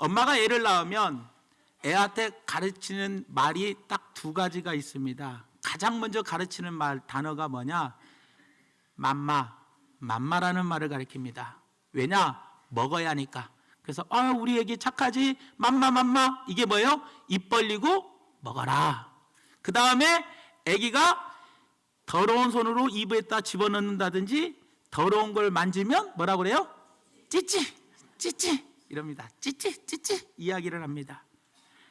엄마가 애를 낳으면 애한테 가르치는 말이 딱 두 가지가 있습니다. 가장 먼저 가르치는 말 단어가 뭐냐? 맘마, 맘마라는 말을 가리킵니다. 왜냐? 먹어야 하니까. 그래서 아 우리 애기 착하지? 맘마 맘마 이게 뭐예요? 입 벌리고 먹어라. 그 다음에 애기가 더러운 손으로 입에다 집어넣는다든지 더러운 걸 만지면 뭐라 그래요? 찌찌 찌찌 이럽니다. 찌찌 찌찌 이야기를 합니다.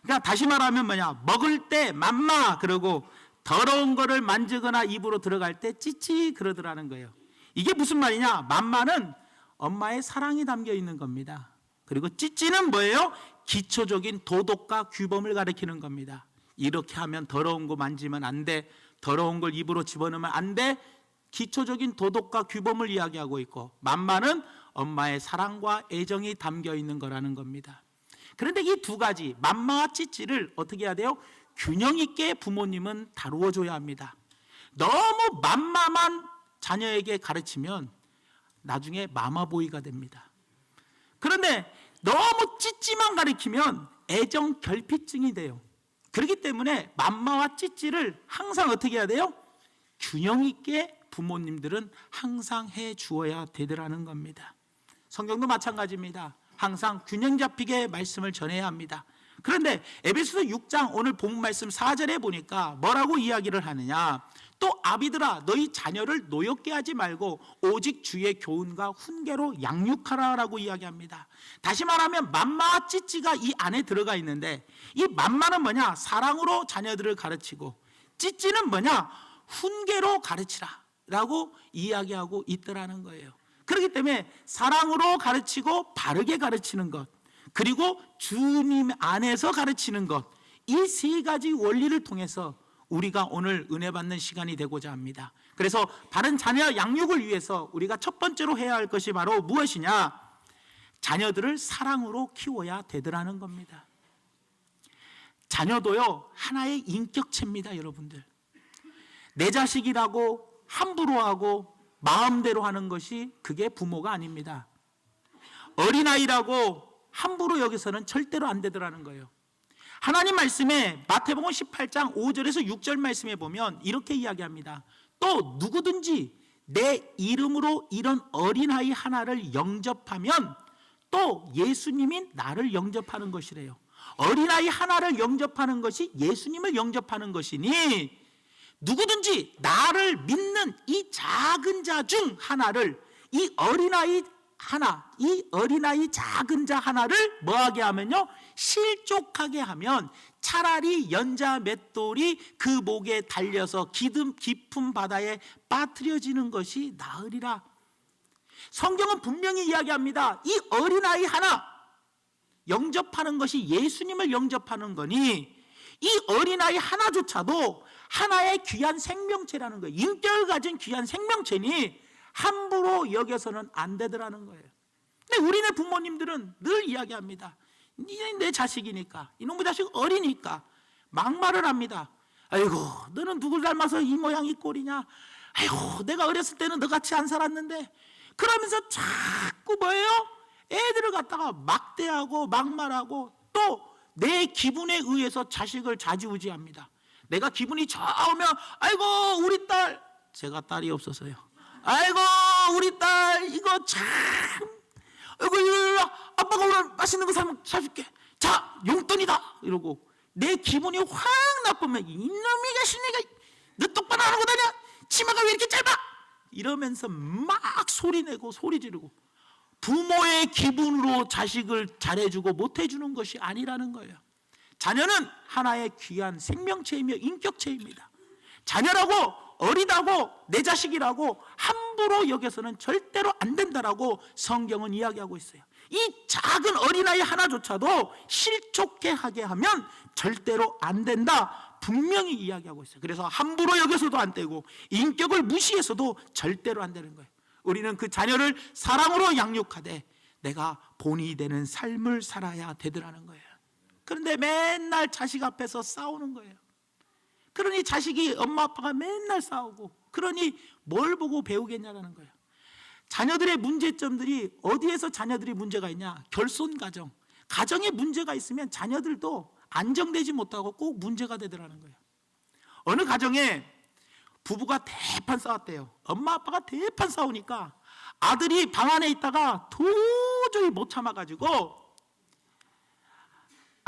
그러니까 다시 말하면 뭐냐? 먹을 때 맘마 그러고 더러운 거를 만지거나 입으로 들어갈 때 찌찌 그러더라는 거예요. 이게 무슨 말이냐? 맘마는 엄마의 사랑이 담겨 있는 겁니다. 그리고 찌찌는 뭐예요? 기초적인 도덕과 규범을 가리키는 겁니다. 이렇게 하면 더러운 거 만지면 안 돼. 더러운 걸 입으로 집어넣으면 안 돼. 기초적인 도덕과 규범을 이야기하고 있고 맘마는 엄마의 사랑과 애정이 담겨 있는 거라는 겁니다. 그런데 이 두 가지 맘마와 찌찌를 어떻게 해야 돼요? 균형 있게 부모님은 다루어 줘야 합니다. 너무 맘마만 자녀에게 가르치면 나중에 마마보이가 됩니다. 그런데 너무 찌찌만 가르치면 애정 결핍증이 돼요. 그렇기 때문에 맘마와 찌찌를 항상 어떻게 해야 돼요? 균형 있게 부모님들은 항상 해 주어야 되더라는 겁니다. 성경도 마찬가지입니다. 항상 균형 잡히게 말씀을 전해야 합니다. 그런데 에베소서 6장 오늘 본 말씀 4절에 보니까 뭐라고 이야기를 하느냐? 또 아비들아 너희 자녀를 노엽게 하지 말고 오직 주의 교훈과 훈계로 양육하라라고 이야기합니다. 다시 말하면 맘마 찌찌가 이 안에 들어가 있는데 이 맘마는 뭐냐? 사랑으로 자녀들을 가르치고 찌찌는 뭐냐? 훈계로 가르치라라고 이야기하고 있더라는 거예요. 그렇기 때문에 사랑으로 가르치고 바르게 가르치는 것 그리고 주님 안에서 가르치는 것 이 세 가지 원리를 통해서 우리가 오늘 은혜 받는 시간이 되고자 합니다. 그래서 바른 자녀 양육을 위해서 우리가 첫 번째로 해야 할 것이 바로 무엇이냐? 자녀들을 사랑으로 키워야 되더라는 겁니다. 자녀도요, 하나의 인격체입니다, 여러분들. 내 자식이라고 함부로 하고 마음대로 하는 것이 그게 부모가 아닙니다. 어린아이라고 함부로 여기서는 절대로 안 되더라는 거예요. 하나님 말씀에 마태복음 18장 5절에서 6절 말씀에 보면 이렇게 이야기합니다. 또 누구든지 내 이름으로 이런 어린아이 하나를 영접하면 또 예수님이 나를 영접하는 것이래요. 어린아이 하나를 영접하는 것이 예수님을 영접하는 것이니 누구든지 나를 믿는 이 작은 자 중 하나를 이 어린아이 하나, 이 어린아이 작은 자 하나를 뭐하게 하면요? 실족하게 하면 차라리 연자 맷돌이 그 목에 달려서 기름 깊은 바다에 빠뜨려지는 것이 나으리라. 성경은 분명히 이야기합니다. 이 어린아이 하나 영접하는 것이 예수님을 영접하는 거니 이 어린아이 하나조차도 하나의 귀한 생명체라는 거예요. 인격을 가진 귀한 생명체니 함부로 여겨서는 안 되더라는 거예요. 근데 우리네 부모님들은 늘 이야기합니다. 내 자식이니까 이놈의 자식 어리니까 막말을 합니다. 아이고 너는 누굴 닮아서 이 모양 이 꼴이냐? 아이고 내가 어렸을 때는 너같이 안 살았는데 그러면서 자꾸 뭐예요? 애들을 갖다가 막대하고 막말하고 또 내 기분에 의해서 자식을 좌지우지합니다. 내가 기분이 좋으면 아이고 우리 딸. 제가 딸이 없어서요. 아이고 우리 딸 이거 참. 아이고 이거 아빠가 오늘 맛있는 거 사줄게. 자 용돈이다. 이러고 내 기분이 확 나쁘면 이놈이 자식이가 너 똑바로 안 하고 다녀. 치마가 왜 이렇게 짧아? 이러면서 막 소리 내고 소리 지르고 부모의 기분으로 자식을 잘해주고 못해주는 것이 아니라는 거예요 자녀는 하나의 귀한 생명체이며 인격체입니다 자녀라고 어리다고 내 자식이라고 함부로 여겨서는 절대로 안 된다라고 성경은 이야기하고 있어요. 이 작은 어린아이 하나조차도 실족해 하게 하면 절대로 안 된다. 분명히 이야기하고 있어요. 그래서 함부로 여겨서도 안 되고 인격을 무시해서도 절대로 안 되는 거예요. 우리는 그 자녀를 사랑으로 양육하되 내가 본이 되는 삶을 살아야 되더라는 거예요. 그런데 맨날 자식 앞에서 싸우는 거예요. 그러니 자식이 엄마 아빠가 맨날 싸우고 그러니 뭘 보고 배우겠냐라는 거예요. 자녀들의 문제점들이 어디에서 자녀들이 문제가 있냐? 결손 가정. 가정에 문제가 있으면 자녀들도 안정되지 못하고 꼭 문제가 되더라는 거예요. 어느 가정에 부부가 대판 싸웠대요. 엄마 아빠가 대판 싸우니까 아들이 방 안에 있다가 도저히 못 참아가지고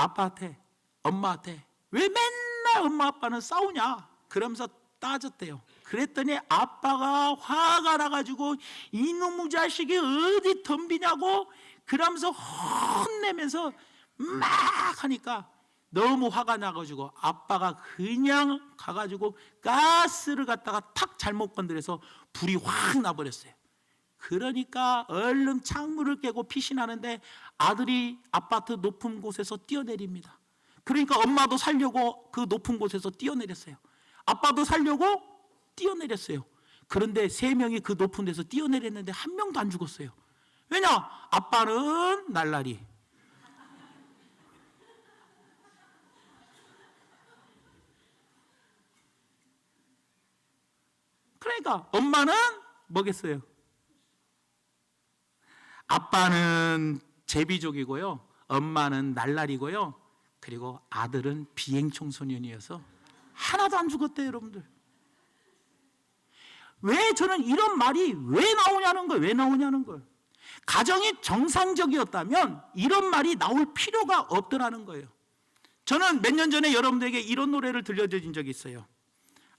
아빠한테 엄마한테 왜 맨날 엄마 아빠는 싸우냐 그러면서 따졌대요. 그랬더니 아빠가 화가 나가지고 이놈의 자식이 어디 덤비냐고 그러면서 혼내면서 막 하니까 너무 화가 나가지고 아빠가 그냥 가가지고 가스를 갖다가 탁 잘못 건드려서 불이 확 나버렸어요. 그러니까 얼른 창문을 깨고 나는데 아들이 아파트 높은 곳에서 뛰어내립니다. 그러니까 엄마도 살려고 그 높은 곳에서 뛰어내렸어요. 아빠도 살려고 뛰어내렸어요. 그런데 세 명이 그 높은 데서 뛰어내렸는데 한 명도 안 죽었어요. 왜냐? 아빠는 날라리. 그러니까 엄마는 뭐겠어요? 아빠는 제비족이고요. 엄마는 날라리고요. 그리고 아들은 비행 청소년이어서 하나도 안 죽었대요, 여러분들. 왜 저는 이런 말이 왜 나오냐는 거예요. 왜 나오냐는 거예요. 가정이 정상적이었다면 이런 말이 나올 필요가 없더라는 거예요. 저는 몇 년 전에 여러분들에게 이런 노래를 들려드린 적이 있어요.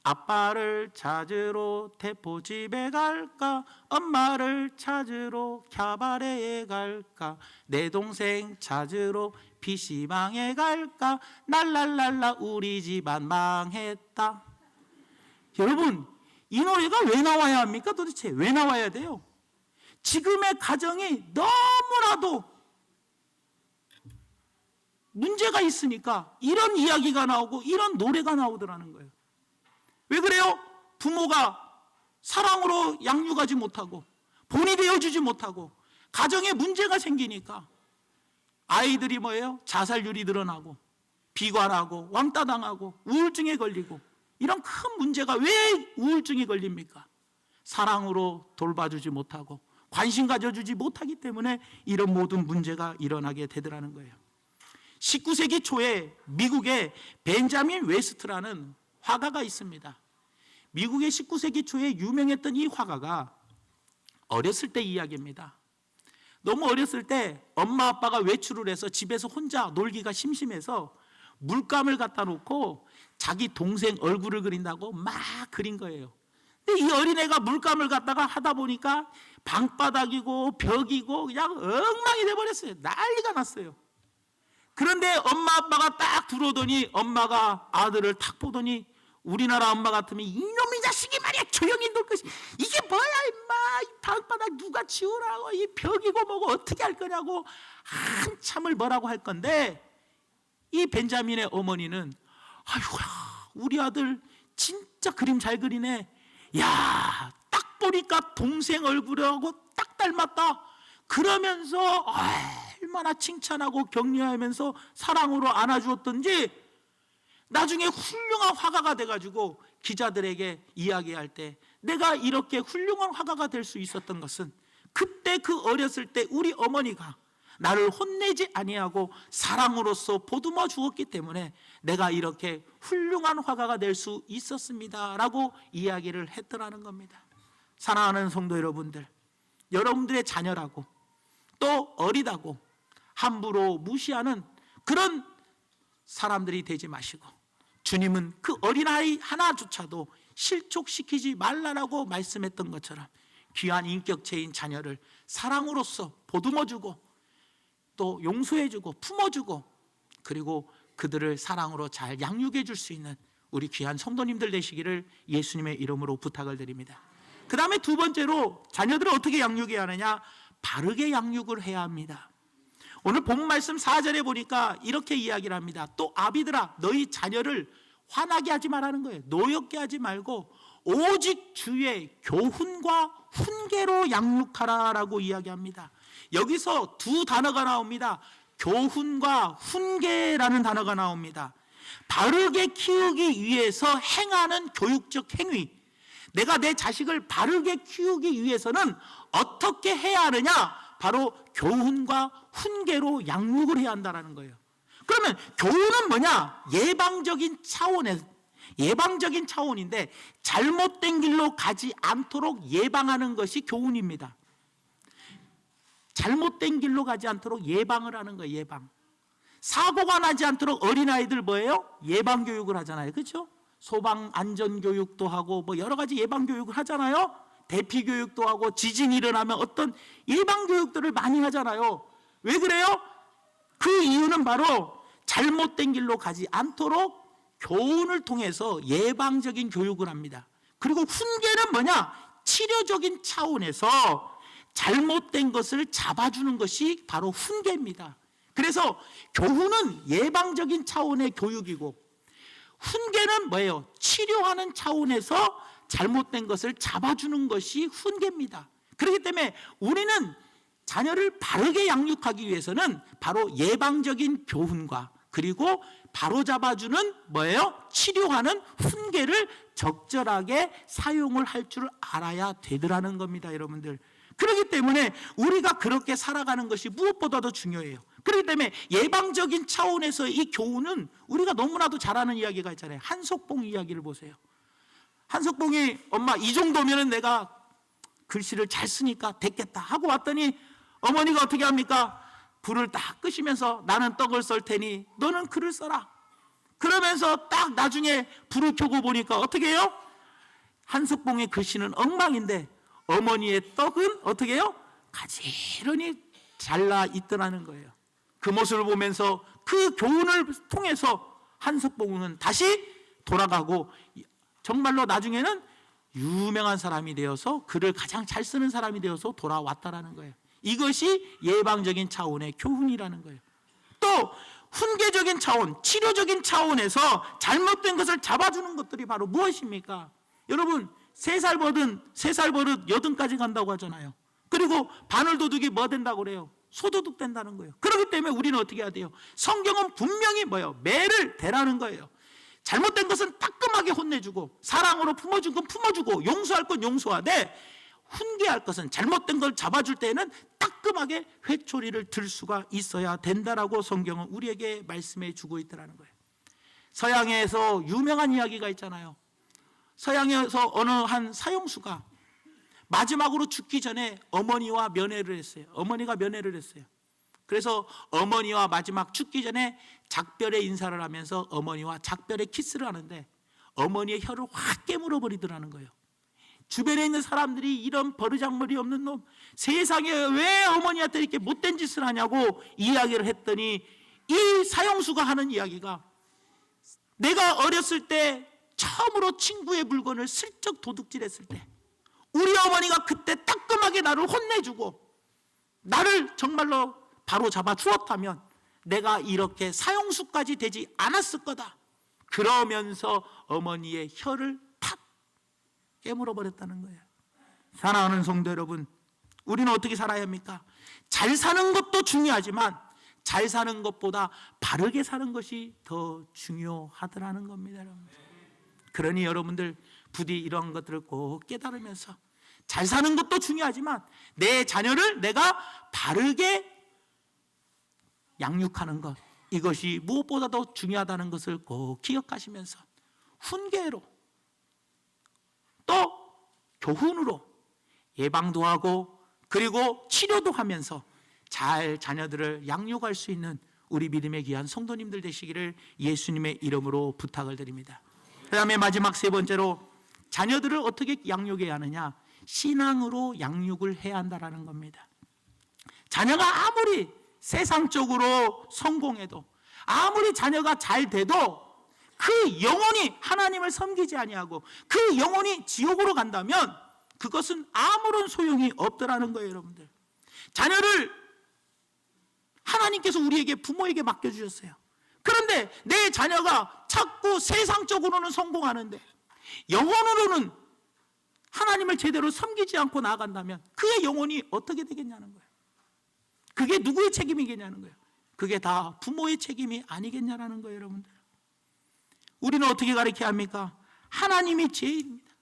아빠를 찾으러 대포집에 갈까? 엄마를 찾으러 캬바레에 갈까? 내 동생 찾으러 PC방에 갈까? 날랄랄라 우리 집안 망했다. 여러분 이 노래가 왜 나와야 합니까? 도대체 왜 나와야 돼요? 지금의 가정이 너무나도 문제가 있으니까 이런 이야기가 나오고 이런 노래가 나오더라는 거예요 왜 그래요? 부모가 사랑으로 양육하지 못하고 본이 되어주지 못하고 가정에 문제가 생기니까 아이들이 뭐예요? 자살률이 늘어나고 비관하고 왕따 당하고 우울증에 걸리고 이런 큰 문제가 왜 우울증이 걸립니까? 사랑으로 돌봐주지 못하고 관심 가져주지 못하기 때문에 이런 모든 문제가 일어나게 되더라는 거예요. 19세기 초에 미국의 벤자민 웨스트라는 화가가 있습니다. 미국의 19세기 초에 유명했던 이 화가가 어렸을 때 이야기입니다. 너무 어렸을 때 엄마 아빠가 외출을 해서 집에서 혼자 놀기가 심심해서 물감을 갖다 놓고 자기 동생 얼굴을 그린다고 막 그린 거예요. 근데 이 어린애가 물감을 갖다가 하다 보니까 방바닥이고 벽이고 그냥 엉망이 돼버렸어요. 난리가 났어요. 그런데 엄마 아빠가 딱 들어오더니 엄마가 아들을 탁 보더니 우리나라 엄마 같으면 이놈의 자식이 말이야 조용히 놀 것이. 이게 뭐야 임마. 이 방바닥 누가 치우라고 이 벽이고 뭐고 어떻게 할 거냐고 한참을 뭐라고 할 건데 이 벤자민의 어머니는 아이고야 우리 아들 진짜 그림 잘 그리네. 야 딱 보니까 동생 얼굴하고 딱 닮았다. 그러면서 얼마나 칭찬하고 격려하면서 사랑으로 안아주었던지 나중에 훌륭한 화가가 돼가지고 기자들에게 이야기할 때 내가 이렇게 훌륭한 화가가 될 수 있었던 것은 그때 그 어렸을 때 우리 어머니가 나를 혼내지 아니하고 사랑으로서 보듬어 주었기 때문에 내가 이렇게 훌륭한 화가가 될 수 있었습니다라고 이야기를 했더라는 겁니다. 사랑하는 성도 여러분들, 여러분들의 자녀라고 또 어리다고 함부로 무시하는 그런 사람들이 되지 마시고 주님은 그 어린아이 하나조차도 실족시키지 말라라고 말씀했던 것처럼 귀한 인격체인 자녀를 사랑으로서 보듬어주고 또 용서해주고 품어주고 그리고 그들을 사랑으로 잘 양육해 줄 수 있는 우리 귀한 성도님들 되시기를 예수님의 이름으로 부탁을 드립니다. 그 다음에 두 번째로 자녀들을 어떻게 양육해야 하느냐? 바르게 양육을 해야 합니다. 오늘 본 말씀 4절에 보니까 이렇게 이야기를 합니다. 또 아비들아 너희 자녀를 화나게 하지 말라는 거예요. 노엽게 하지 말고 오직 주의 교훈과 훈계로 양육하라라고 이야기합니다. 여기서 두 단어가 나옵니다. 교훈과 훈계라는 단어가 나옵니다. 바르게 키우기 위해서 행하는 교육적 행위. 내가 내 자식을 바르게 키우기 위해서는 어떻게 해야 하느냐? 바로 교훈과 훈계로 양육을 해야 한다는 거예요. 그러면 교훈은 뭐냐? 예방적인 차원에 예방적인 차원인데 잘못된 길로 가지 않도록 예방하는 것이 교훈입니다. 잘못된 길로 가지 않도록 예방을 하는 거예요. 예방. 사고가 나지 않도록 어린아이들 뭐예요? 예방 교육을 하잖아요. 그렇죠? 소방 안전 교육도 하고 뭐 여러 가지 예방 교육을 하잖아요. 대피 교육도 하고 지진이 일어나면 어떤 예방 교육들을 많이 하잖아요. 왜 그래요? 그 이유는 바로 잘못된 길로 가지 않도록 교훈을 통해서 예방적인 교육을 합니다. 그리고 훈계는 뭐냐? 치료적인 차원에서 잘못된 것을 잡아주는 것이 바로 훈계입니다. 그래서 교훈은 예방적인 차원의 교육이고 훈계는 뭐예요? 치료하는 차원에서 잘못된 것을 잡아주는 것이 훈계입니다. 그렇기 때문에 우리는 자녀를 바르게 양육하기 위해서는 바로 예방적인 교훈과 그리고 바로 잡아주는 뭐예요? 치료하는 훈계를 적절하게 사용을 할 줄 알아야 되더라는 겁니다, 여러분들. 그렇기 때문에 우리가 그렇게 살아가는 것이 무엇보다도 중요해요. 그렇기 때문에 예방적인 차원에서 이 교훈은 우리가 너무나도 잘 아는 이야기가 있잖아요. 한석봉 이야기를 보세요. 한석봉이 엄마 이 정도면은 내가 글씨를 잘 쓰니까 됐겠다 하고 왔더니 어머니가 어떻게 합니까? 불을 딱 끄시면서 나는 떡을 썰 테니 너는 글을 써라. 그러면서 딱 나중에 불을 켜고 보니까 어떻게 해요? 한석봉의 글씨는 엉망인데 어머니의 떡은 어떻게 해요? 가지런히 잘라 있더라는 거예요. 그 모습을 보면서 그 교훈을 통해서 한석봉은 다시 돌아가고 정말로 나중에는 유명한 사람이 되어서 글을 가장 잘 쓰는 사람이 되어서 돌아왔다라는 거예요. 이것이 예방적인 차원의 교훈이라는 거예요. 또 훈계적인 차원, 치료적인 차원에서 잘못된 것을 잡아주는 것들이 바로 무엇입니까? 여러분 세 살 버릇 세살 버릇 여든까지 간다고 하잖아요. 그리고 바늘 도둑이 뭐 된다고 그래요? 소도둑 된다는 거예요. 그렇기 때문에 우리는 어떻게 해야 돼요? 성경은 분명히 뭐예요? 매를 대라는 거예요. 잘못된 것은 따끔하게 혼내주고 사랑으로 품어준 건 품어주고 용서할 건 용서하되 훈계할 것은 잘못된 걸 잡아줄 때에는 따끔하게 회초리를 들 수가 있어야 된다라고 성경은 우리에게 말씀해 주고 있더라는 거예요. 서양에서 유명한 이야기가 있잖아요. 서양에서 어느 한 사형수가 마지막으로 죽기 전에 어머니와 면회를 했어요. 어머니가 면회를 했어요. 그래서 어머니와 마지막 죽기 전에 작별의 인사를 하면서 어머니와 작별의 키스를 하는데 어머니의 혀를 확 깨물어 버리더라는 거예요. 주변에 있는 사람들이 이런 버르장머리 없는 놈 세상에 왜 어머니한테 이렇게 못된 짓을 하냐고 이야기를 했더니 이 사형수가 하는 이야기가 내가 어렸을 때 처음으로 친구의 물건을 슬쩍 도둑질했을 때 우리 어머니가 그때 따끔하게 나를 혼내주고 나를 정말로 바로 잡아 주었다면 내가 이렇게 사형수까지 되지 않았을 거다. 그러면서 어머니의 혀를 탁 깨물어 버렸다는 거예요. 사랑하는 성도 여러분, 우리는 어떻게 살아야 합니까? 잘 사는 것도 중요하지만 잘 사는 것보다 바르게 사는 것이 더 중요하더라는 겁니다, 여러분. 그러니 여러분들 부디 이런 것들을 꼭 깨달으면서 잘 사는 것도 중요하지만 내 자녀를 내가 바르게 양육하는 것 이것이 무엇보다도 중요하다는 것을 꼭 기억하시면서 훈계로 또 교훈으로 예방도 하고 그리고 치료도 하면서 잘 자녀들을 양육할 수 있는 우리 믿음의 귀한 성도님들 되시기를 예수님의 이름으로 부탁을 드립니다. 그 다음에 마지막 세 번째로 자녀들을 어떻게 양육해야 하느냐? 신앙으로 양육을 해야 한다는 겁니다. 자녀가 아무리 세상적으로 성공해도 아무리 자녀가 잘 돼도 그 영혼이 하나님을 섬기지 아니하고 그 영혼이 지옥으로 간다면 그것은 아무런 소용이 없더라는 거예요, 여러분들. 자녀를 하나님께서 우리에게 부모에게 맡겨 주셨어요. 그런데 내 자녀가 자꾸 세상적으로는 성공하는데 영혼으로는 하나님을 제대로 섬기지 않고 나아간다면 그의 영혼이 어떻게 되겠냐는 거예요. 그게 누구의 책임이겠냐는 거예요. 그게 다 부모의 책임이 아니겠냐라는 거예요, 여러분들. 우리는 어떻게 가르쳐야 합니까? 하나님이 제일입니다.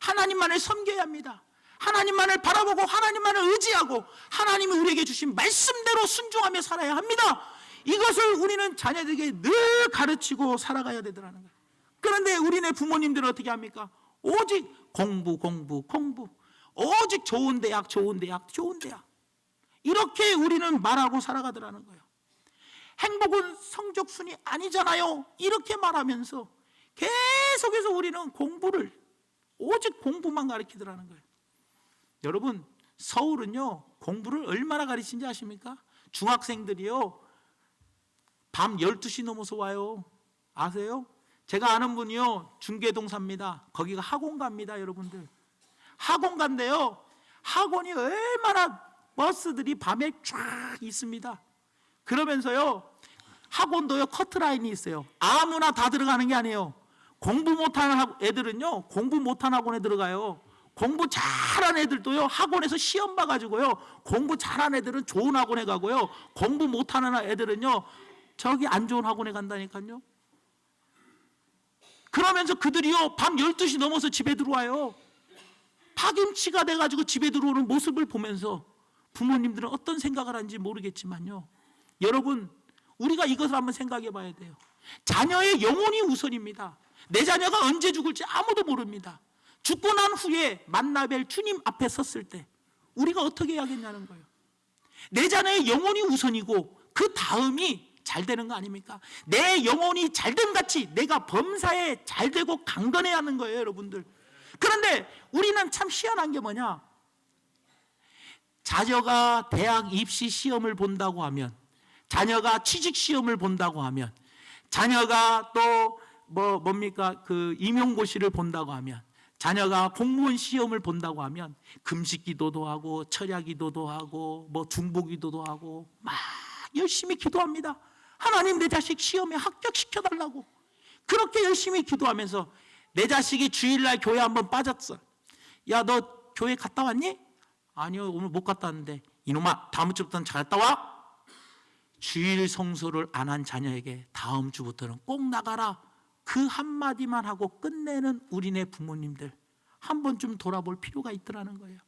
하나님만을 섬겨야 합니다. 하나님만을 바라보고 하나님만을 의지하고 하나님이 우리에게 주신 말씀대로 순종하며 살아야 합니다. 이것을 우리는 자녀들에게 늘 가르치고 살아가야 되더라는 거예요. 그런데 우리네 부모님들은 어떻게 합니까? 오직 공부, 공부, 공부. 오직 좋은 대학, 좋은 대학, 좋은 대학. 이렇게 우리는 말하고 살아가더라는 거예요. 행복은 성적 순이 아니잖아요. 이렇게 말하면서 계속해서 우리는 공부를 오직 공부만 가르치더라는 거예요. 여러분, 서울은요, 공부를 얼마나 가르치는지 아십니까? 중학생들이요, 밤 12시 넘어서 와요. 아세요? 제가 아는 분이요, 중계동 삽니다. 거기가 학원가입니다, 여러분들. 학원가인데요, 학원이 얼마나 버스들이 밤에 쫙 있습니다. 그러면서요, 학원도요, 커트라인이 있어요. 아무나 다 들어가는 게 아니에요. 공부 못하는 학- 애들은요, 공부 못하는 학원에 들어가요. 공부 잘하는 애들도요, 학원에서 시험 봐가지고요, 공부 잘하는 애들은 좋은 학원에 가고요, 공부 못하는 애들은요, 저기 안 좋은 학원에 간다니까요. 그러면서 그들이요, 밤 12시 넘어서 집에 들어와요. 파김치가 돼가지고 집에 들어오는 모습을 보면서 부모님들은 어떤 생각을 하는지 모르겠지만요. 여러분, 우리가 이것을 한번 생각해 봐야 돼요. 자녀의 영혼이 우선입니다. 내 자녀가 언제 죽을지 아무도 모릅니다. 죽고 난 후에 만나뵐 주님 앞에 섰을 때 우리가 어떻게 해야겠냐는 거예요. 내 자녀의 영혼이 우선이고 그 다음이 잘 되는 거 아닙니까? 내 영혼이 잘됨 같이 내가 범사에 잘 되고 강건해야 하는 거예요, 여러분들. 그런데 우리는 참 희한한 게 뭐냐? 자녀가 대학 입시 시험을 본다고 하면, 자녀가 취직 시험을 본다고 하면, 자녀가 또 뭐 뭡니까 그 임용고시를 본다고 하면, 자녀가 공무원 시험을 본다고 하면 금식 기도도 하고 철야 기도도 하고 뭐 중보 기도도 하고 막 열심히 기도합니다. 하나님 내 자식 시험에 합격시켜 달라고 그렇게 열심히 기도하면서 내 자식이 주일날 교회 한번 빠졌어. 야 너 교회 갔다 왔니? 아니요 오늘 못 갔다 왔는데 이놈아 다음 주부터는 잘 갔다 와. 주일 성소를 안 한 자녀에게 다음 주부터는 꼭 나가라. 그 한마디만 하고 끝내는 우리네 부모님들 한 번쯤 돌아볼 필요가 있더라는 거예요.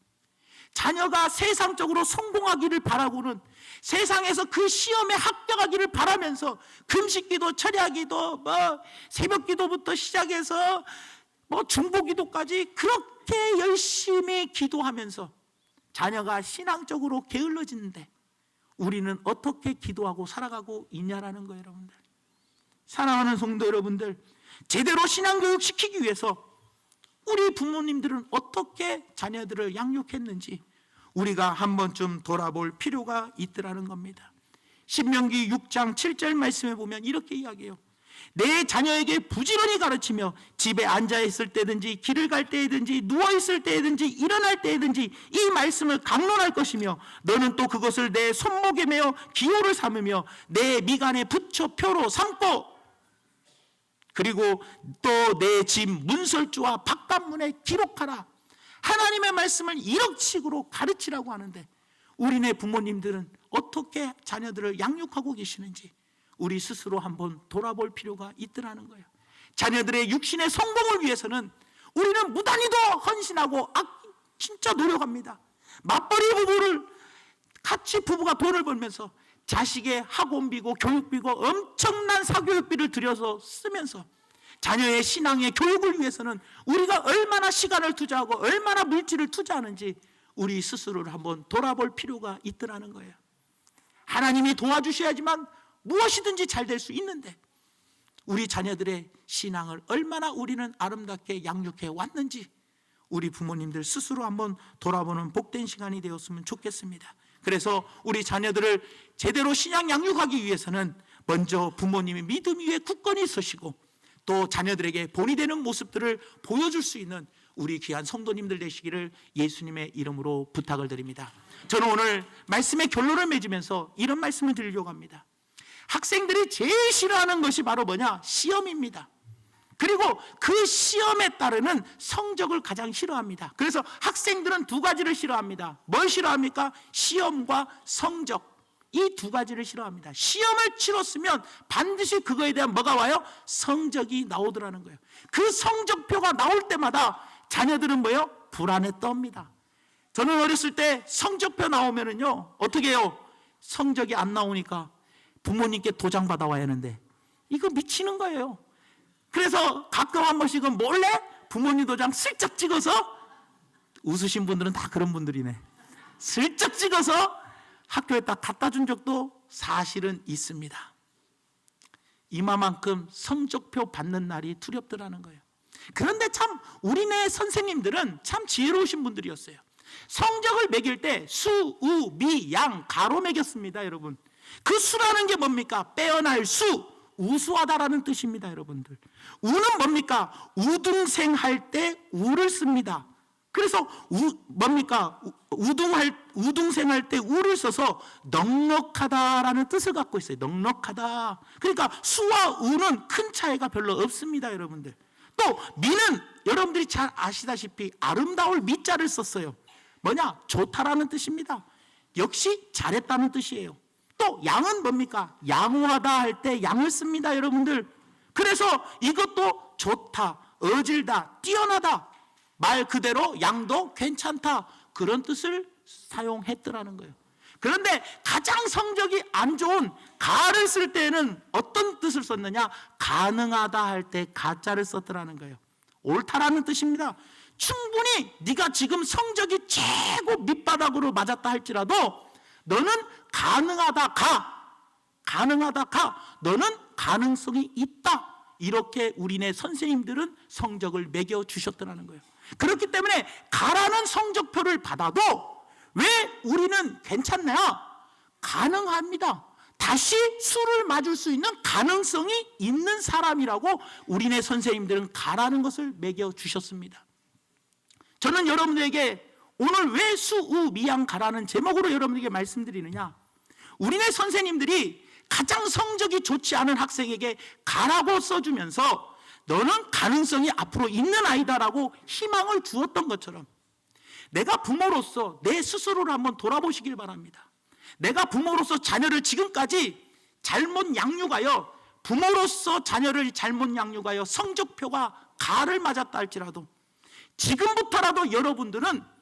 자녀가 세상적으로 성공하기를 바라고는 세상에서 그 시험에 합격하기를 바라면서 금식기도, 철야기도, 뭐 새벽기도부터 시작해서 뭐 중보기도까지 그렇게 열심히 기도하면서 자녀가 신앙적으로 게을러지는데 우리는 어떻게 기도하고 살아가고 있냐라는 거예요, 여러분들. 사랑하는 성도 여러분들, 제대로 신앙교육 시키기 위해서 우리 부모님들은 어떻게 자녀들을 양육했는지 우리가 한 번쯤 돌아볼 필요가 있더라는 겁니다. 신명기 6장 7절 말씀에 보면 이렇게 이야기해요. 내 자녀에게 부지런히 가르치며 집에 앉아 있을 때든지 길을 갈 때든지 누워 있을 때든지 일어날 때든지 이 말씀을 강론할 것이며 너는 또 그것을 내 손목에 매어 기호를 삼으며 내 미간에 붙여 표로 삼고 그리고 또 내 집 문설주와 바깥문에 기록하라. 하나님의 말씀을 이럭식으로 가르치라고 하는데 우리네 부모님들은 어떻게 자녀들을 양육하고 계시는지 우리 스스로 한번 돌아볼 필요가 있더라는 거예요. 자녀들의 육신의 성공을 위해서는 우리는 무단히도 헌신하고 악, 진짜 노력합니다. 맞벌이 부부를 같이 부부가 돈을 벌면서 자식의 학원비고 교육비고 엄청난 사교육비를 들여서 쓰면서 자녀의 신앙의 교육을 위해서는 우리가 얼마나 시간을 투자하고 얼마나 물질을 투자하는지 우리 스스로를 한번 돌아볼 필요가 있더라는 거예요. 하나님이 도와주셔야지만 무엇이든지 잘 될 수 있는데 우리 자녀들의 신앙을 얼마나 우리는 아름답게 양육해 왔는지 우리 부모님들 스스로 한번 돌아보는 복된 시간이 되었으면 좋겠습니다. 그래서 우리 자녀들을 제대로 신앙 양육하기 위해서는 먼저 부모님의 믿음 위에 굳건히 서시고 또 자녀들에게 본이 되는 모습들을 보여줄 수 있는 우리 귀한 성도님들 되시기를 예수님의 이름으로 부탁을 드립니다. 저는 오늘 말씀의 결론을 맺으면서 이런 말씀을 드리려고 합니다. 학생들이 제일 싫어하는 것이 바로 뭐냐? 시험입니다. 그리고 그 시험에 따르는 성적을 가장 싫어합니다. 그래서 학생들은 두 가지를 싫어합니다. 뭘 싫어합니까? 시험과 성적. 이 두 가지를 싫어합니다. 시험을 치렀으면 반드시 그거에 대한 뭐가 와요? 성적이 나오더라는 거예요. 그 성적표가 나올 때마다 자녀들은 뭐예요? 불안에 떱니다. 저는 어렸을 때 성적표 나오면은요 어떻게 해요? 성적이 안 나오니까 부모님께 도장 받아와야 하는데 이거 미치는 거예요. 그래서 가끔 한 번씩은 몰래 부모님 도장 슬쩍 찍어서 웃으신 분들은 다 그런 분들이네. 슬쩍 찍어서 학교에다 갖다 준 적도 사실은 있습니다. 이마만큼 성적표 받는 날이 두렵더라는 거예요. 그런데 참 우리네 선생님들은 참 지혜로우신 분들이었어요. 성적을 매길 때 수, 우, 미, 양, 가로 매겼습니다, 여러분. 그 수라는 게 뭡니까? 빼어날 수, 우수하다라는 뜻입니다, 여러분들. 우는 뭡니까? 우등생 할 때 우를 씁니다. 그래서 우, 뭡니까? 우- 우등할 우등생 할 때 우를 써서 넉넉하다라는 뜻을 갖고 있어요. 넉넉하다. 그러니까 수와 우는 큰 차이가 별로 없습니다, 여러분들. 또 미는 여러분들이 잘 아시다시피 아름다울 미자를 썼어요. 뭐냐? 좋다라는 뜻입니다. 역시 잘했다는 뜻이에요. 또 양은 뭡니까? 양호하다 할 때 양을 씁니다, 여러분들. 그래서 이것도 좋다, 어질다, 뛰어나다. 말 그대로 양도 괜찮다. 그런 뜻을 사용했더라는 거예요. 그런데 가장 성적이 안 좋은 가를 쓸 때는 어떤 뜻을 썼느냐? 가능하다 할 때 가짜를 썼더라는 거예요. 옳다라는 뜻입니다. 충분히 네가 지금 성적이 최고 밑바닥으로 맞았다 할지라도 너는 가능하다 가. 가능하다 가. 너는 가능성이 있다. 이렇게 우리네 선생님들은 성적을 매겨 주셨더라는 거예요. 그렇기 때문에 가라는 성적표를 받아도 왜 우리는 괜찮냐? 가능합니다. 다시 수를 맞을 수 있는 가능성이 있는 사람이라고 우리네 선생님들은 가라는 것을 매겨 주셨습니다. 저는 여러분들에게 오늘 왜 수우 미양 가라는 제목으로 여러분들에게 말씀드리느냐? 우리네 선생님들이 가장 성적이 좋지 않은 학생에게 가라고 써주면서 너는 가능성이 앞으로 있는 아이다라고 희망을 주었던 것처럼 내가 부모로서 내 스스로를 한번 돌아보시길 바랍니다. 내가 부모로서 자녀를 지금까지 잘못 양육하여 부모로서 자녀를 잘못 양육하여 성적표가 가를 맞았다 할지라도 지금부터라도 여러분들은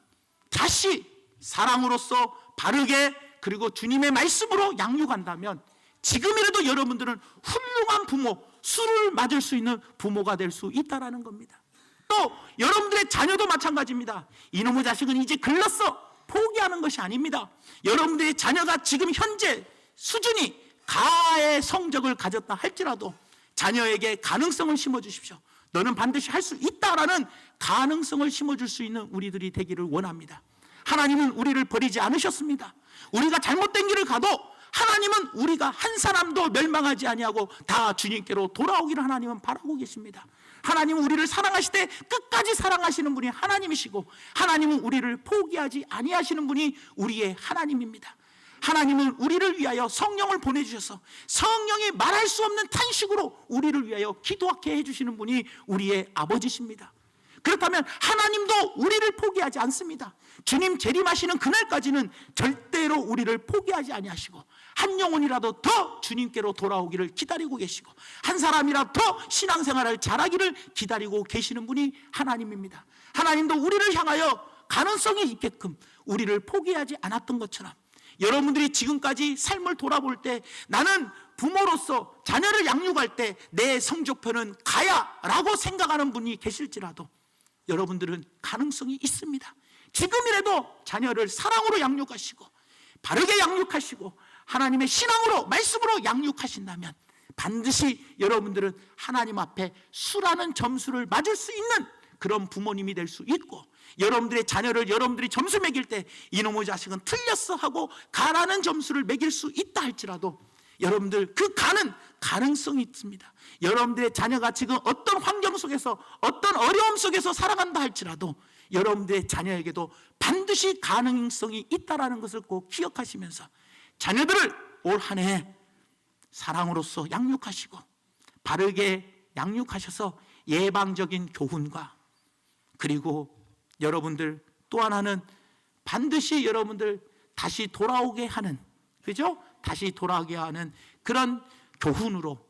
다시 사랑으로서 바르게 그리고 주님의 말씀으로 양육한다면 지금이라도 여러분들은 훌륭한 부모, 수를 맞을 수 있는 부모가 될 수 있다라는 겁니다. 또 여러분들의 자녀도 마찬가지입니다. 이놈의 자식은 이제 글렀어. 포기하는 것이 아닙니다. 여러분들의 자녀가 지금 현재 수준이 가의 성적을 가졌다 할지라도 자녀에게 가능성을 심어 주십시오. 너는 반드시 할 수 있다라는 가능성을 심어줄 수 있는 우리들이 되기를 원합니다. 하나님은 우리를 버리지 않으셨습니다. 우리가 잘못된 길을 가도 하나님은 우리가 한 사람도 멸망하지 아니하고 다 주님께로 돌아오기를 하나님은 바라고 계십니다. 하나님은 우리를 사랑하실 때 끝까지 사랑하시는 분이 하나님이시고 하나님은 우리를 포기하지 아니하시는 분이 우리의 하나님입니다. 하나님은 우리를 위하여 성령을 보내주셔서 성령이 말할 수 없는 탄식으로 우리를 위하여 기도하게 해주시는 분이 우리의 아버지십니다. 그렇다면 하나님도 우리를 포기하지 않습니다. 주님 재림하시는 그날까지는 절대로 우리를 포기하지 아니하시고 한 영혼이라도 더 주님께로 돌아오기를 기다리고 계시고 한 사람이라도 더 신앙생활을 잘하기를 기다리고 계시는 분이 하나님입니다. 하나님도 우리를 향하여 가능성이 있게끔 우리를 포기하지 않았던 것처럼 여러분들이 지금까지 삶을 돌아볼 때 나는 부모로서 자녀를 양육할 때 내 성적표는 가야라고 생각하는 분이 계실지라도 여러분들은 가능성이 있습니다. 지금이라도 자녀를 사랑으로 양육하시고 바르게 양육하시고 하나님의 신앙으로 말씀으로 양육하신다면 반드시 여러분들은 하나님 앞에 수라는 점수를 맞을 수 있는 그런 부모님이 될 수 있고 여러분들의 자녀를 여러분들이 점수 매길 때 이놈의 자식은 틀렸어 하고 가라는 점수를 매길 수 있다 할지라도 여러분들 그 가는 가능성이 있습니다. 여러분들의 자녀가 지금 어떤 환경 속에서 어떤 어려움 속에서 살아간다 할지라도 여러분들의 자녀에게도 반드시 가능성이 있다라는 것을 꼭 기억하시면서 자녀들을 올 한 해 사랑으로서 양육하시고 바르게 양육하셔서 예방적인 교훈과 그리고 여러분들 또 하나는 반드시 여러분들 다시 돌아오게 하는 그죠? 다시 돌아오게 하는 그런 교훈으로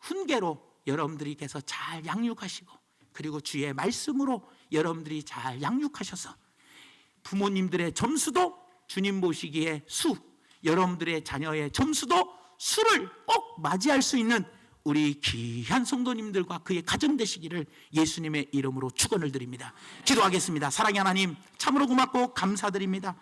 훈계로 여러분들이께서 잘 양육하시고 그리고 주의 말씀으로 여러분들이 잘 양육하셔서 부모님들의 점수도 주님 보시기에 수, 여러분들의 자녀의 점수도 수를 꼭 맞이할 수 있는 우리 귀한 성도님들과 그의 가정 되시기를 예수님의 이름으로 축원을 드립니다. 기도하겠습니다. 사랑의 하나님 참으로 고맙고 감사드립니다.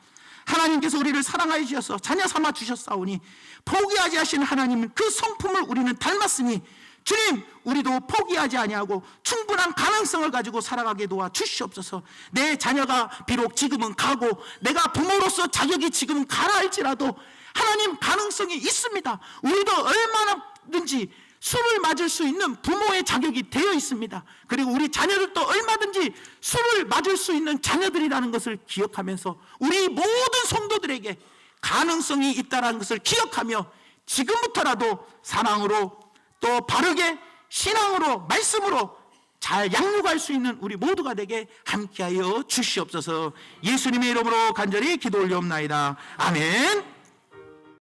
하나님께서 우리를 사랑하여 주셔서 자녀 삼아 주셨사오니 포기하지 하신 하나님은 그 성품을 우리는 닮았으니 주님 우리도 포기하지 아니하고 충분한 가능성을 가지고 살아가게 도와 주시옵소서 내 자녀가 비록 지금은 가고 내가 부모로서 자격이 지금은 가라 할지라도 하나님 가능성이 있습니다 우리도 얼마나든지 수를 맞을 수 있는 부모의 자격이 되어 있습니다. 그리고 우리 자녀들도 얼마든지 수를 맞을 수 있는 자녀들이라는 것을 기억하면서 우리 모든 성도들에게 가능성이 있다는 것을 기억하며 지금부터라도 사랑으로 또 바르게 신앙으로 말씀으로 잘 양육할 수 있는 우리 모두가 되게 함께하여 주시옵소서. 예수님의 이름으로 간절히 기도 올려옵나이다. 아멘